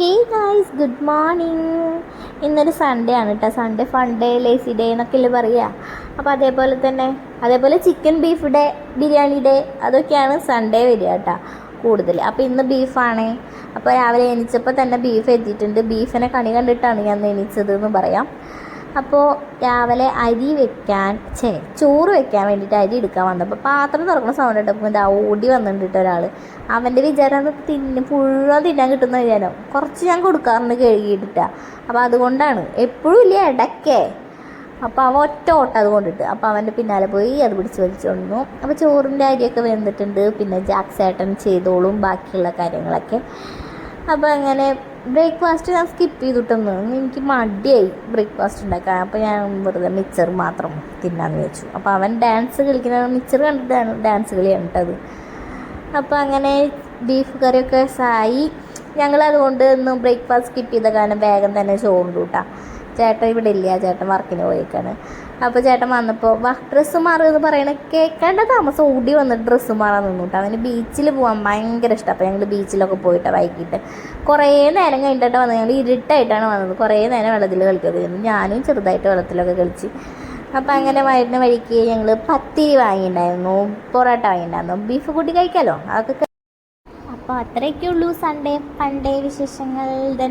ഹേ guys good morning ഇന്നൊരു Sunday ആണ് കേട്ടോ സൺഡേ ഫൺഡേ ലേസി ഡേ എന്നൊക്കെയല്ലേ പറയുക അപ്പോൾ അതേപോലെ തന്നെ അതേപോലെ chicken beef day biryani day അതൊക്കെയാണ് സൺഡേ വരിക കേട്ടോ കൂടുതൽ അപ്പോൾ ഇന്ന് ബീഫാണ് അപ്പോൾ രാവിലെ എണീച്ചപ്പോൾ തന്നെ ബീഫ് എത്തിയിട്ടുണ്ട്. ബീഫിനെ കണി കണ്ടിട്ടാണ് ഞാൻ എണീച്ചത് എന്ന് പറയാം. അപ്പോൾ രാവിലെ അരി വെക്കാൻ ചേ ചോറ് വെക്കാൻ വേണ്ടിയിട്ട് അരി എടുക്കാൻ വന്നപ്പോൾ പാത്രം തുറക്കുന്ന സൗണ്ട് ഇട്ടപ്പോൾ ഇതാ ഓടി വന്നിട്ടുണ്ട് ഒരാൾ അവന്റെ വിചാരം അത് തിന്ന് മുഴുവൻ തിന്നാൻ കിട്ടുന്ന വിചാരം. കുറച്ച് ഞാൻ കൊടുക്കാറുണ്ട് കഴുകിയിട്ടിട്ടാണ് അപ്പോൾ അതുകൊണ്ടാണ്. എപ്പോഴും ഇല്ല ഇടയ്ക്കേ. അപ്പോൾ അവൻ ഒറ്റ ഓട്ടം അത് കൊണ്ടിട്ട്. അപ്പോൾ അവന്റെ പിന്നാലെ പോയി അത് പിടിച്ച് വലിച്ചുകൊണ്ടു അപ്പോൾ ചോറിന്റെ അരിയൊക്കെ വെന്തിട്ടുണ്ട്. പിന്നെ ജാക്സേട്ടൻ ചെയ്തോളും ബാക്കിയുള്ള കാര്യങ്ങളൊക്കെ. അപ്പോൾ അങ്ങനെ ബ്രേക്ക്ഫാസ്റ്റ് ഞാൻ സ്കിപ്പ് ചെയ്തിട്ടൊന്ന് എനിക്ക് മടിയായി ബ്രേക്ക്ഫാസ്റ്റ് ഉണ്ടാക്കാൻ. അപ്പോൾ ഞാൻ വെറുതെ മിച്ചർ മാത്രം തിന്നാന്ന് വെച്ചു അപ്പോൾ അവൻ ഡാൻസ് കളിക്കുന്ന മിച്ചർ കണ്ടിട്ടാണ് ഡാൻസ് കളിയാണ് കേട്ടത് അപ്പോൾ അങ്ങനെ ബീഫ് കറിയൊക്കെ സായി ഞങ്ങൾ അതുകൊണ്ട് ബ്രേക്ക്ഫാസ്റ്റ് സ്കിപ്പ് ചെയ്ത കാരണം വേഗം തന്നെ ചോറുണ്ട് കൂട്ടാ. ചേട്ടൻ ഇവിടെ ഇല്ല. ചേട്ടൻ വർക്കിന് പോയേക്കാണ്. അപ്പോൾ ചേട്ടൻ വന്നപ്പോൾ വാ ഡ്രസ്സ് മാറുക എന്ന് പറയണ കേൾക്കേണ്ട താമസം. ഓടി വന്നിട്ട് ഡ്രസ്സ് മാറാൻ നിന്നിട്ട്. അവന് ബീച്ചിൽ പോകാൻ ഭയങ്കര ഇഷ്ടം. അപ്പോൾ ഞങ്ങൾ ബീച്ചിലൊക്കെ പോയിട്ട് വൈകിട്ട് കുറേ നേരം കഴിഞ്ഞിട്ടാണ് വന്നത് ഞങ്ങൾ ഇരുട്ടായിട്ടാണ് വന്നത്. കുറേ നേരം വെള്ളത്തിൽ കളിക്കുകയൊക്കെ ഞാനും ചെറുതായിട്ട് വെള്ളത്തിലൊക്കെ കളിച്ച്. അപ്പോൾ അങ്ങനെ വരുന്ന വഴിക്ക് ഞങ്ങൾ പത്തിരി വാങ്ങിയിട്ടുണ്ടായിരുന്നു. പൊറോട്ട വാങ്ങിയിട്ടുണ്ടായിരുന്നു. ബീഫ് കൂട്ടി കഴിക്കാമല്ലോ അതൊക്കെ അപ്പോൾ അത്രയൊക്കെ ഉള്ളൂ സൺഡേ പണ്ടേ വിശേഷങ്ങൾ.